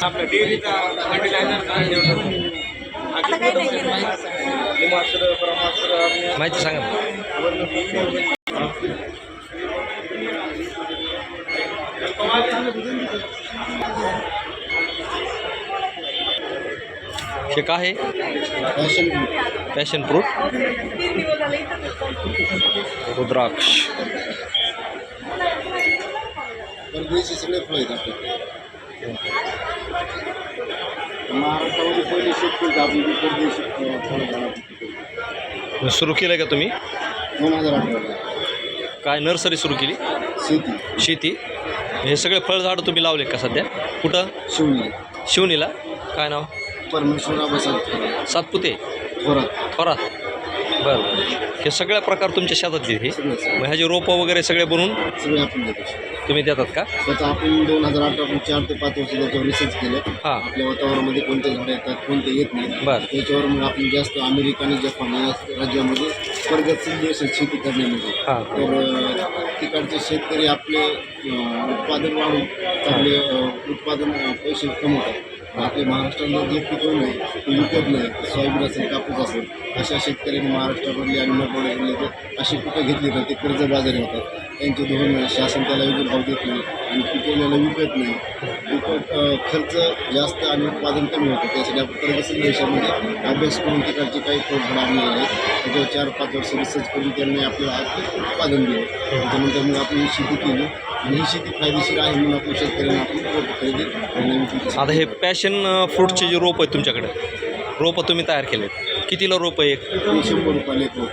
आपला डेअरीचा फर्टिलायझरचा आता काही नाही केलं लिमास्त्र ब्रह्मास्त्र आपल्या माहिती सांगा ना. हे काय आहे? पॅशन फ्रूट तीन दिवस झाले इथं रुद्राक्ष महाराष्ट्रामध्ये पहिले शेतकरी सुरू केलं का तुम्ही? दोन हजार अठराला काय नर्सरी सुरू केली? शेती. शेती. हे सगळे फळझाडं तुम्ही लावले का सध्या? कुठं? शिवणी शिवनीला काय नाव? परमेश्वरा सातपुते. थोरात. थोरात. बरं बरं. हे सगळ्या प्रकार तुमच्या हे सगळं मग ह्याचे रोपं वगैरे सगळे बनवून सगळे आपण देतो. तुम्ही देतात का? त्याचं आपण दोन हजार अठरापासून चार ते पाच वर्ष त्याच्यावर रिसर्च केलं. हां. आपल्या वातावरणामध्ये कोणते झाडं येतात कोणते येत नाही. बरं. त्याच्यावर मग आपण जास्त अमेरिका आणि जपान या राज्यामध्ये प्रगतशील देश शेती करण्यामध्ये. हां. तर तिकडचे शेतकरी आपले उत्पादन वाढून चांगले उत्पादन पैसे कमवतात. आपले महाराष्ट्राला जे पिकवलं आहे ते विकत नाही सोयाबीन असेल कापूस असेल अशा शेतकऱ्यांनी महाराष्ट्रामधली आणि मोठमोठ्या जिल्ह्याचे अशी पिकं घेतली तर ते कर्जबाजारी होतात. त्यांचे धोरण नाही शासन त्याला योग्य भाव देत नाही आणि पिकवलेलं विकत नाही. विकत खर्च जास्त आणि उत्पादन कमी होतं. त्यासाठी आपण प्रगतशील देशामध्ये अभ्यास करून तिकडचे काही फळझाडं आणलेले आहेत. त्याच्यावर चार पाच वर्ष रिसर्च करून त्यांनी आपल्याला उत्पादन दिलं. त्याच्यानंतर मग आपण ही शेती केली आणि ही शेती फायदेशीर आहे म्हणून आपण शेतकऱ्यांना आपण रोपं खरेदी आता हे पॅशन फ्रूटचे जे रोप आहेत तुमच्याकडे रोपं तुम्ही तयार केलेत. कितीला रोप आहे एक शंभर रुपयाला एक रोप.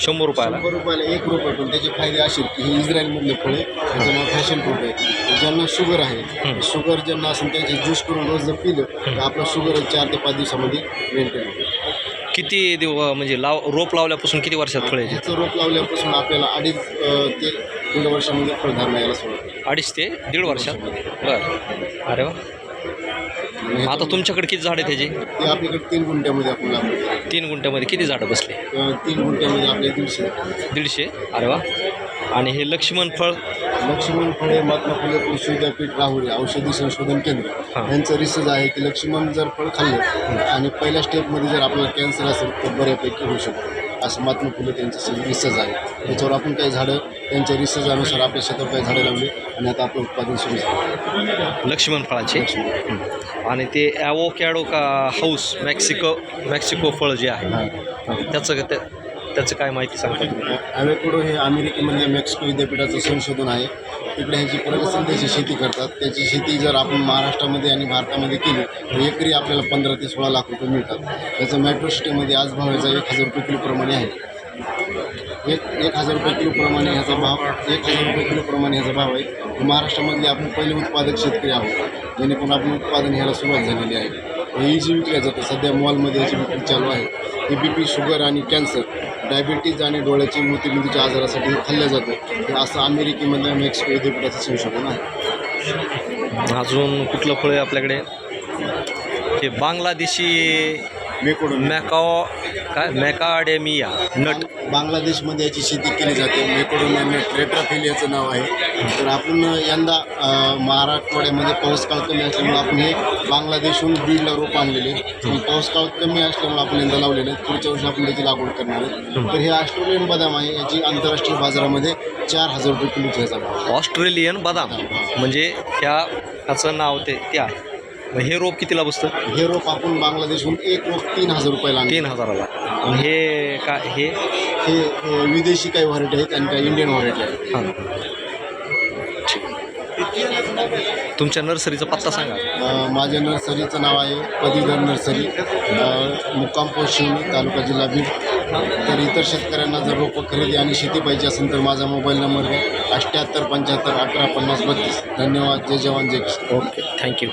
शंभर रुपयाला. शंभर रुपयाला एक रोप आहे पण. त्याचे फायदे असे की हे इस्रायलमधले फळ त्याचं नाव फॅशन फ्रूट आहे. ज्यांना शुगर आहे शुगर ज्यांना असेल त्यांचे ज्यूस करून रोज जर पिलं तर आपलं शुगर चार ते पाच दिवसामध्ये मेंटेन होतं. किती दिव म्हणजे लाव रोप लावल्यापासून किती वर्षात फळ यायचे रोप लावल्यापासून आपल्याला अडीच ते दीड वर्षामध्ये फळधारणा यायला सुरुवात अडीच ते दीड वर्षात? बरं. अरे वा. आता तुमच्याकडे किती झाड आहेत त्याचे ते आपल्याकडे तीन गुंठ्यामध्ये आपण तीन गुंठ्यामध्ये किती झाडं बसले? अं, तीन गुंठ्यामध्ये आपले दीडशे. दीडशे? अरे वा. आणि हे लक्ष्मण फळ? लक्ष्मण फळे महात्मा फुले कृषी विद्यापीठ राहुरी औषधी संशोधन केंद्र. हां. यांचं रिसर्च आहे की लक्ष्मण जर फळ खाल्लं आणि पहिल्या स्टेपमध्ये जर आपल्याला कॅन्सर असेल तर बऱ्यापैकी होऊ शकतो. असं महात्मा फुले त्यांचं रिसर्च आहे. त्याच्यावर आपण काही झाडं त्यांच्या रिसर्चनुसार आपल्या शेतात काही झाडं लावली आणि आता आपलं उत्पादन सुरू झालं. लक्ष्मण फळाचे. आणि ते ॲवोकॅडो का हाऊस मेक्सिको मेक्सिको फळ जे आहे त्याचं त्या- त्याचं काय माहिती सांगतात ॲवेकोडो हे अमेरिकेमधल्या मेक्सिको विद्यापीठाचं संशोधन आहे. तिकडे ह्याची प्रगतशील शेती करतात. त्याची शेती जर आपण महाराष्ट्रामध्ये आणि भारतामध्ये केली तर एकरी आपल्याला पंधरा ते सोळा लाख रुपये मिळतात. त्याचं मेट्रो सिटीमध्ये आज भाव याचा एक हजार रुपये किलोप्रमाणे आहे. एक एक हजार रुपये किलोप्रमाणे ह्याचा भाव एक हजार रुपये किलोप्रमाणे ह्याचा भाव आहे. महाराष्ट्रामधले आपण पहिले उत्पादक शेतकरी आहोत. जेणेकरून आपण उत्पादन ह्याला सुरुवात झालेली आहे. हे जी विकल्या जातं सध्या मॉलमध्ये याची विक्री चालू आहे. हे बी पी शुगर आणि कॅन्सर डायबिटीज आणि डोळ्याची मोतीबिंदूच्या म्हणजे आजारासाठी खाल्लं जातं. हे असं अमेरिकेमधल्या मेक्सिको विद्यापीठाचं संशोधन आहे. अजून कुठलं फळ आहे आपल्याकडे? हे बांगलादेशी मेकोडोन मॅकाओ काय? मॅकाडेमिया. नट. बांगलादेशमध्ये याची शेती केली जाते. मेकोडोनियन ट्रेट्राफिल याचं नाव आहे. तर आपण यंदा अ, मराठवाड्यामध्ये पाऊस काळ कमी असल्यामुळे आपण हे बांगलादेशहून बीडला रोप आणलेले पण पाऊस काळ कमी असल्यामुळे आपण यंदा लावलेले. पुढच्या वर्षी आपण त्याची लागवड करणार आहे तर हे ऑस्ट्रेलियन बदाम आहे. याची आंतरराष्ट्रीय बाजारामध्ये चार हजार रुपये आहे. ऑस्ट्रेलियन बदाम. म्हणजे ह्या ह्याचं नाव ते ते आहे मग हे रोप कितीला बसतं? हे रोप आपण बांगलादेशहून एक रोप तीन हजार रुपयाला तीन हजाराला. आणि हे काय हे? हे अ, विदेशी काही व्हरायटी आहेत आणि काही इंडियन व्हरायटी आहेत. हां. तुमच्या नर्सरीचा पत्ता सांगा. अ, माझ्या नर्सरीचं नाव आहे पदवीधर नर्सरी. अ, मुक्काम पोस्ट शिवणी तालुका जिल्हा बीड. तर इतर शेतकऱ्यांना जर रोपं खरेदी आणि शेती पाहिजे असेल तर माझा मोबाईल नंबर आहे अठ्ठ्याहत्तर पंच्याहत्तर अठरा पन्नास बत्तीस. धन्यवाद. जय जवान जय किसान. ओके. थँक्यू.